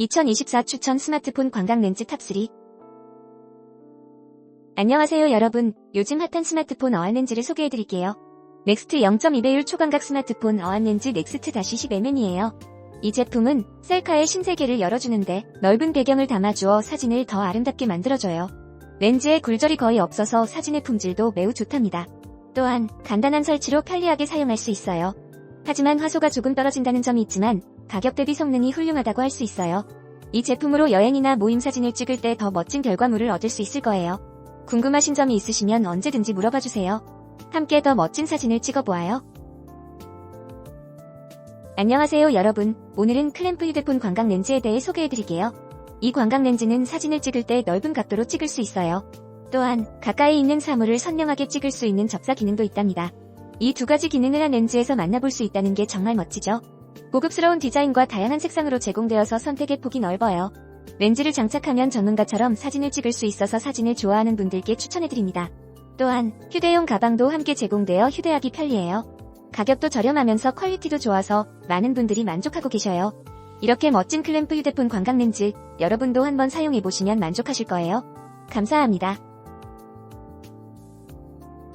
2024 추천 스마트폰 관광 렌즈 탑3 안녕하세요 여러분. 요즘 핫한 스마트폰 어안 렌즈를 소개해드릴게요. 넥스트 0.2배율 초광각 스마트폰 어안 렌즈 넥스트 10MN이에요. 이 제품은 셀카의 신세계를 열어주는데 넓은 배경을 담아주어 사진을 더 아름답게 만들어줘요. 렌즈에 굴절이 거의 없어서 사진의 품질도 매우 좋답니다. 또한 간단한 설치로 편리하게 사용할 수 있어요. 하지만 화소가 조금 떨어진다는 점이 있지만 가격 대비 성능이 훌륭하다고 할 수 있어요. 이 제품으로 여행이나 모임 사진을 찍을 때 더 멋진 결과물을 얻을 수 있을 거예요. 궁금하신 점이 있으시면 언제든지 물어봐 주세요. 함께 더 멋진 사진을 찍어보아요. 안녕하세요 여러분. 오늘은 클램프 휴대폰 광각 렌즈에 대해 소개해드릴게요. 이 광각 렌즈는 사진을 찍을 때 넓은 각도로 찍을 수 있어요. 또한 가까이 있는 사물을 선명하게 찍을 수 있는 접사 기능도 있답니다. 이 두 가지 기능을 한 렌즈에서 만나볼 수 있다는 게 정말 멋지죠? 고급스러운 디자인과 다양한 색상으로 제공되어서 선택의 폭이 넓어요. 렌즈를 장착하면 전문가처럼 사진을 찍을 수 있어서 사진을 좋아하는 분들께 추천해드립니다. 또한 휴대용 가방도 함께 제공되어 휴대하기 편리해요. 가격도 저렴하면서 퀄리티도 좋아서 많은 분들이 만족하고 계셔요. 이렇게 멋진 클램프 휴대폰 광각 렌즈 여러분도 한번 사용해보시면 만족하실 거예요. 감사합니다.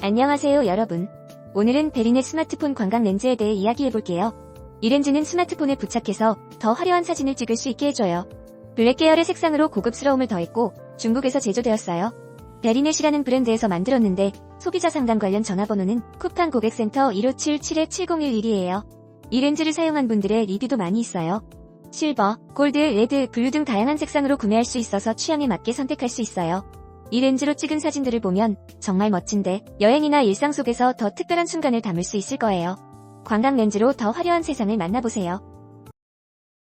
안녕하세요 여러분. 오늘은 베린의 스마트폰 광각 렌즈에 대해 이야기해볼게요. 이 렌즈는 스마트폰에 부착해서 더 화려한 사진을 찍을 수 있게 해줘요. 블랙 계열의 색상으로 고급스러움을 더했고 중국에서 제조되었어요. 베리넷이라는 브랜드에서 만들었는데 소비자 상담 관련 전화번호는 쿠팡 고객센터 1577-7011이에요. 이 렌즈를 사용한 분들의 리뷰도 많이 있어요. 실버, 골드, 레드, 블루 등 다양한 색상으로 구매할 수 있어서 취향에 맞게 선택할 수 있어요. 이 렌즈로 찍은 사진들을 보면 정말 멋진데 여행이나 일상 속에서 더 특별한 순간을 담을 수 있을 거예요. 관광 렌즈로 더 화려한 세상을 만나보세요.